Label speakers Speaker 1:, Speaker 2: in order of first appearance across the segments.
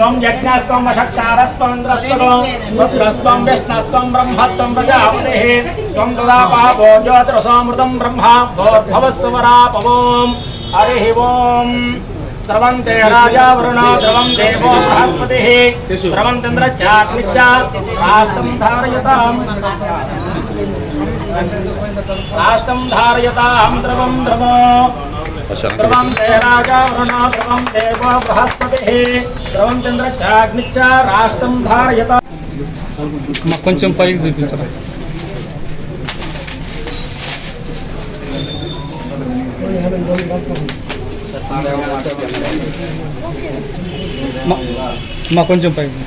Speaker 1: त्वं यज्ञस्त्वं वशक्तारस्त्वन्द्रस्त्वं रुद्रस्त्वं विष्णस्त्वं ब्रह्मत्वं प्रजापतिः, त्वं तदा पापो ज्योतिरसामृतं ब्रह्मा भवस्वरापवोम् हरिः ओम्। द्रवन्ते राजा वरुणो, द्रवं देवो बृहस्पतिः द्रवन्तीन्द्रश्चाग्निश्च राष्ट्रं धारयताम्। राष्ट्रं धारयतां द्रवं द्रवो। ధ్రువం తే రాజా వరుణో ధ్రువం దేవో బృహస్పతి ధ్రువం చంద్రచాగ్నిచ్చ రాష్ట్రం ధారయత
Speaker 2: మాకు కొంచెం పైకి చూపించరా మా- మా కొంచెం పైకి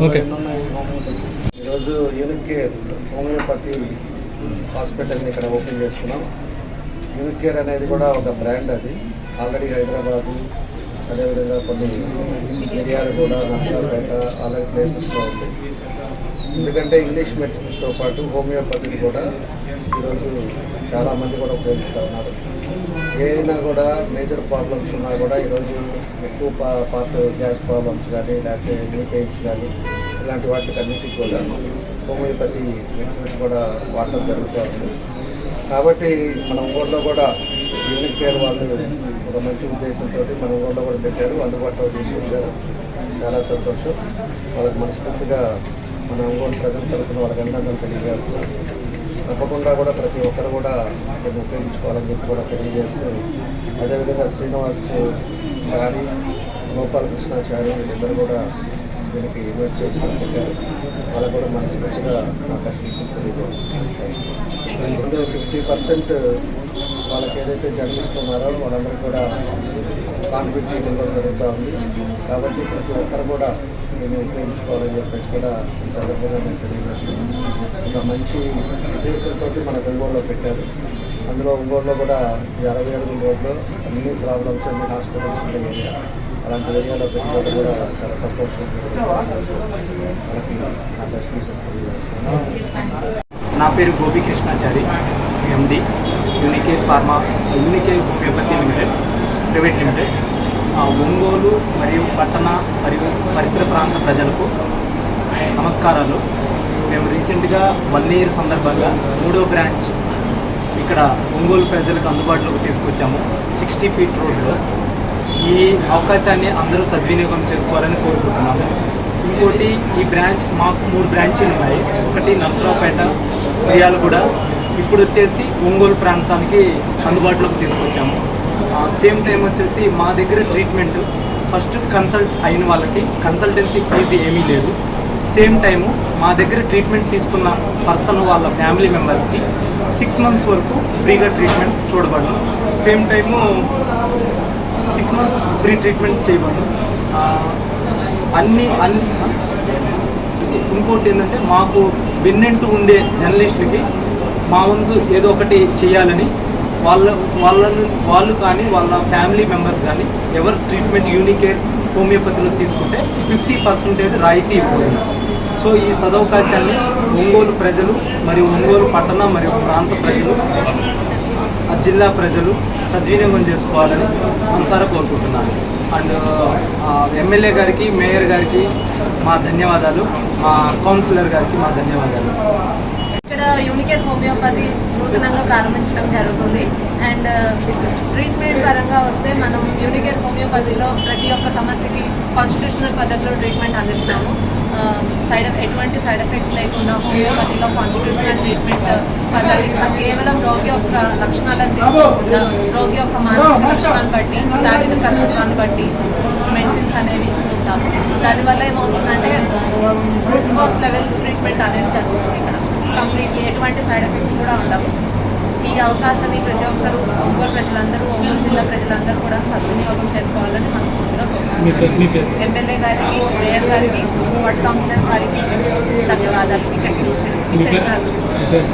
Speaker 2: ఓకే
Speaker 3: ఈరోజు యూనిట్ కేర్ హోమియోపతి హాస్పిటల్ని ఇక్కడ ఓపెన్ చేసుకున్నాం. యూనిట్ కేర్ అనేది కూడా ఒక బ్రాండ్ అది. ఆల్రెడీ హైదరాబాదు అదేవిధంగా కొన్ని ఏరియాలు కూడా నర్సరాపేట అలాంటి ప్లేసెస్లో ఉంది. ఎందుకంటే ఇంగ్లీష్ మెడిసిన్స్తో పాటు హోమియోపతిని కూడా ఈరోజు చాలామంది కూడా ఉపయోగిస్తూ ఉన్నారు. ఏదైనా కూడా మేజర్ ప్రాబ్లమ్స్ ఉన్నా కూడా ఈరోజు ఎక్కువ పా పార్ట్ గ్యాస్ ప్రాబ్లమ్స్ కానీ లేకపోతే నీ పెయిన్స్ కానీ ఇలాంటి వాటికి అన్నిటికీ కూడా. హోమియోపతి మెడిసిన్స్ కూడా వాడటం జరుగుతూ ఉంది. కాబట్టి మన ఊళ్ళో కూడా యూనిక్ కేర్ వాళ్ళు ఒక మంచి ఉద్దేశంతో మన ఊళ్ళో కూడా పెట్టారు. అందుబాటులో తీసుకొచ్చారు. చాలా సంతోషం. వాళ్ళకి మనస్ఫూర్తిగా మన ఒంగోలు ప్రజల తరఫున వాళ్ళకి అభినందనలు తెలియజేస్తున్నాం తప్పకుండా కూడా ప్రతి ఒక్కరు కూడా దీన్ని ఉపయోగించుకోవాలని చెప్పి కూడా తెలియజేస్తూ అదేవిధంగా శ్రీనివాస్ చారి గోపాలకృష్ణాచారి వీళ్ళిద్దరు కూడా దీనికి ఇన్వైట్ చేసి పెట్టారు. కూడా మనస్ఫూర్తిగా నా ఫిఫ్టీ పర్సెంట్ వాళ్ళకి ఏదైతే జర్నలిస్ట్ ఉన్నారో వాళ్ళందరూ కూడా కాన్ఫిడెంట్ ఇవ్వడం జరుగుతూ ఉంది. కాబట్టి ప్రతి ఒక్కరు కూడా దీన్ని ఉపయోగించుకోవాలని చెప్పేసి కూడా ఈ సందర్భంగా నేను తెలియజేస్తున్నాను. ఒక మంచి ఉద్దేశంతో మన ఒంగోలులో పెట్టారు. అందులో ఒంగోలులో కూడా ఈ అరవై అడుగుల రోడ్లో అన్ని ప్రాబ్లమ్స్ అన్ని హాస్పిటల్స్ ఉండే ఏరియా అలాంటి ఏరియాలో పెట్టుకోవడం కూడా చాలా సంతోషం వాళ్ళకి నా బెస్ట్ విషెస్
Speaker 4: నా పేరు Gopikrishnachari MD Unicare pharma Unicare homeopathy limited private limited Ongole మరియు పట్టణ మరియు పరిసర ప్రాంత ప్రజలకు నమస్కారాలు. మేము రీసెంట్గా వన్ ఇయర్ సందర్భంగా మూడో బ్రాంచ్ ఇక్కడ ఒంగోలు ప్రజలకు అందుబాటులోకి తీసుకొచ్చాము. సిక్స్టీ ఫీట్ రోడ్లో ఈ అవకాశాన్ని అందరూ సద్వినియోగం చేసుకోవాలని కోరుకుంటున్నాము. ఇంకోటి ఈ బ్రాంచ్ మాకు మూడు బ్రాంచీలు ఉన్నాయి. ఒకటి నర్సరావుపేట మిర్యాలగూడ. ఇప్పుడు వచ్చేసి ఒంగోలు ప్రాంతానికి అందుబాటులోకి తీసుకొచ్చాము. సేమ్ టైం వచ్చేసి మా దగ్గర ట్రీట్మెంట్ ఫస్ట్ కన్సల్ట్ అయిన వాళ్ళకి కన్సల్టెన్సీ ఫీజు ఏమీ లేదు. సేమ్ టైము మా దగ్గర ట్రీట్మెంట్ తీసుకున్న పర్సన్ వాళ్ళ ఫ్యామిలీ మెంబర్స్కి సిక్స్ మంత్స్ వరకు ఫ్రీగా treatment చూడబడను same time six months free treatment చేయబడి అన్ని అన్ని ఇంకోటి ఏంటంటే మాకు వెన్నెంటూ ఉండే జర్నలిస్టులకి మా వంతు ఏదో ఒకటి చేయాలని వాళ్ళ వాళ్ళను వాళ్ళు కానీ వాళ్ళ ఫ్యామిలీ మెంబర్స్ కానీ ఎవరు ట్రీట్మెంట్ యూనికేర్ హోమియోపతిలో తీసుకుంటే ఫిఫ్టీ పర్సెంటేజ్ రాయితీ ఇవ్వబడింది సో ఈ సదవకాశాన్ని ఒంగోలు ప్రజలు మరియు ఒంగోలు పట్టణ మరియు ప్రాంత ప్రజలు జిల్లా ప్రజలు సద్వినియోగం చేసుకోవాలని మనసారా కోరుకుంటున్నాను. అండ్ ఎమ్మెల్యే గారికి మేయర్ గారికి మా ధన్యవాదాలు. మా కౌన్సిలర్ గారికి మా ధన్యవాదాలు.
Speaker 5: ఇక్కడ యూనికేర్ హోమియోపతి నూతనంగా ప్రారంభించడం జరుగుతుంది. అండ్ ట్రీట్మెంట్ పరంగా వస్తే మనం యూనికేర్ హోమియోపతిలో ప్రతి ఒక్క సమస్యకి కాన్స్టిట్యూషనల్ పద్ధతిలో ట్రీట్మెంట్ అందిస్తాము. సైడ్ ఎటువంటి సైడ్ ఎఫెక్ట్స్ లేకుండా హోమియోపతిలో కాన్స్టిట్యూషనల్ ట్రీట్మెంట్ పద్ధతి కేవలం రోగి యొక్క లక్షణాలను తీసుకోకుండా రోగి యొక్క మానసిక లక్షణాలను బట్టి శారీరక తత్వాన్ని బట్టి మెడిసిన్స్ అనేవి ఇస్తుంటాము దానివల్ల ఏమవుతుందంటే రూట్ కాస్ లెవెల్ ట్రీట్మెంట్ అనేది జరుగుతుంది ఇక్కడ. కంప్లీట్లీ ఎటువంటి సైడ్ ఎఫెక్ట్స్ కూడా ఉండవు. ఈ అవకాశాన్ని ప్రతి ఒక్కరూ ఒంగోలు ప్రజలందరూ ఒంగోలు జిల్లా ప్రజలందరూ కూడా సద్వినియోగం చేసుకోవాలని
Speaker 2: మనసు
Speaker 5: ఎమ్మెల్యే గారికి మేయర్ గారికి వార్డ్ కౌన్సిలర్ గారికి ధన్యవాదాలు ఇక్కడికి వచ్చి
Speaker 2: మీ పేరు
Speaker 5: ఇచ్చేసినందుకు
Speaker 2: మీ పేరు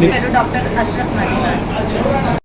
Speaker 2: మీ
Speaker 5: పేరు డాక్టర్ అష్రఫ్ మదీనా